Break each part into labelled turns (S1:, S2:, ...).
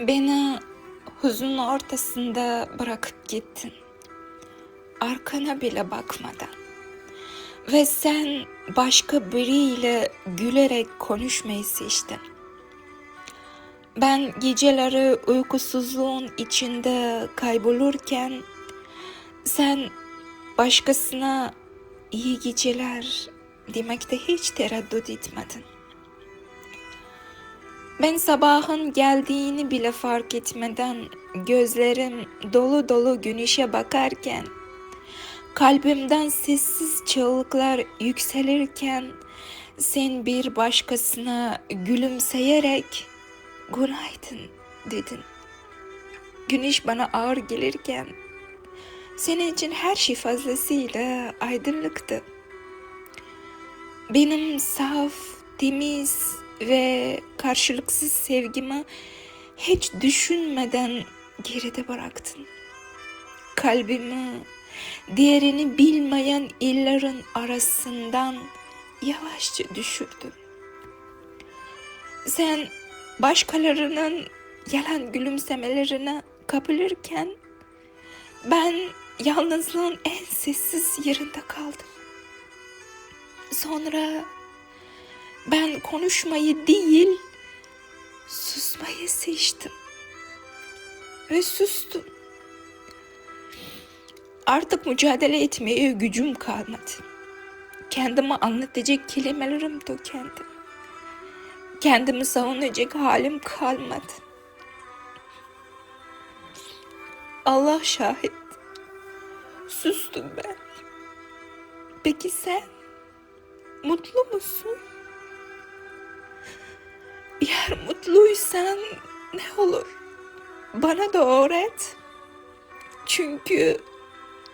S1: Beni huzun ortasında bırakıp gittin. Arkana bile bakmadan. Ve sen başka biriyle gülerek konuşmayı seçtin. Ben geceleri uykusuzluğun içinde kaybolurken sen başkasına iyi geceler demekte hiç tereddüt etmedin. Ben sabahın geldiğini bile fark etmeden gözlerim dolu dolu güneşe bakarken kalbimden sessiz çığlıklar yükselirken sen bir başkasına gülümseyerek günaydın dedin. Güneş bana ağır gelirken senin için her şey fazlasıyla aydınlıktı. Benim saf, temiz ve karşılıksız sevgimi hiç düşünmeden geride bıraktın. Kalbimi diğerini bilmeyen illerin arasından yavaşça düşürdün. Sen başkalarının yalan gülümsemelerine kapılırken ben yalnızlığın en sessiz yerinde kaldım. Sonra ben konuşmayı değil, susmayı seçtim. Ve sustum. Artık mücadele etmeye gücüm kalmadı. Kendimi anlatacak kelimelerim tükendi. Kendimi savunacak halim kalmadı. Allah şahit. Sustum ben. Peki sen mutlu musun? Eğer mutluysan ne olur? Bana da öğret. Çünkü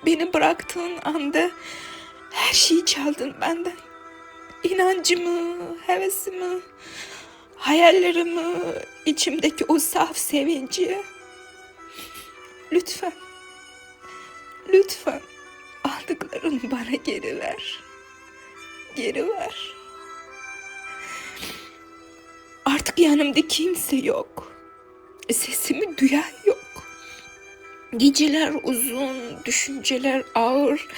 S1: beni bıraktığın anda her şeyi çaldın benden. İnancımı, hevesimi, hayallerimi, içimdeki o saf sevinci. Lütfen, lütfen aldıklarını bana geri ver. Geri ver. Artık yanımda kimse yok. Sesimi duyan yok. Geceler uzun, düşünceler ağır.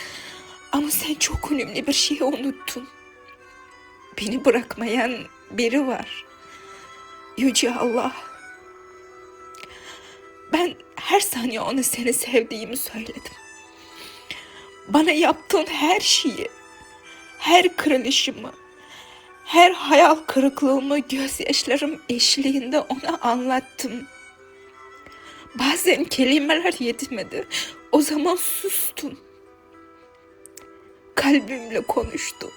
S1: Ama sen çok önemli bir şeyi unuttun. Beni bırakmayan biri var. Yüce Allah. Ben her saniye ona seni sevdiğimi söyledim. Bana yaptığın her şeyi, her kırılışımı, her hayal kırıklığımı gözyaşlarım eşliğinde ona anlattım. Bazen kelimeler yetmedi. O zaman sustum. Kalbimle konuştum.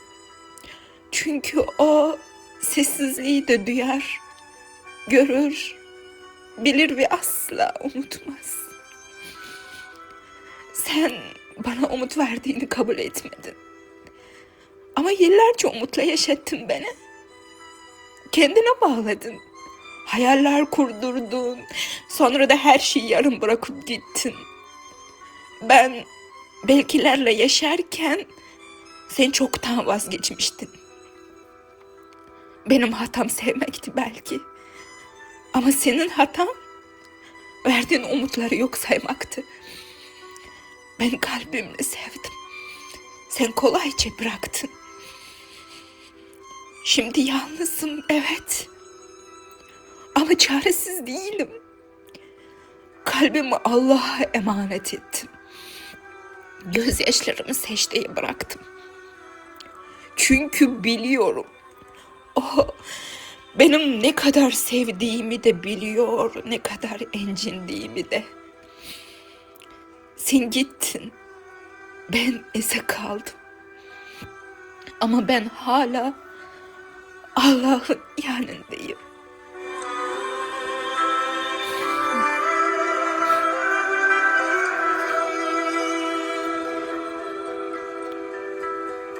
S1: Çünkü o sessizliği de duyar, görür, bilir ve asla unutmaz. Sen bana umut verdiğini kabul etmedin. Ama yıllarca umutla yaşattın beni. Kendine bağladın. Hayaller kurdurdun. Sonra da her şeyi yarım bırakıp gittin. Ben belkilerle yaşarken sen çoktan vazgeçmiştin. Benim hatam sevmekti belki. Ama senin hatan verdiğin umutları yok saymaktı. Ben kalbimle sevdim. Sen kolayca bıraktın. Şimdi yalnızım evet. Ama çaresiz değilim. Kalbimi Allah'a emanet ettim. Gözyaşlarımı secdeye bıraktım. Çünkü biliyorum. O benim ne kadar sevdiğimi de biliyor, ne kadar encindiğimi de. Sen gittin. Ben ese kaldım. Ama ben hala Allah'ın yanındayım.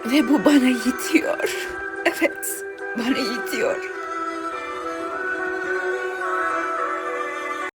S1: Ve bu bana yetiyor. Evet, bana yetiyor.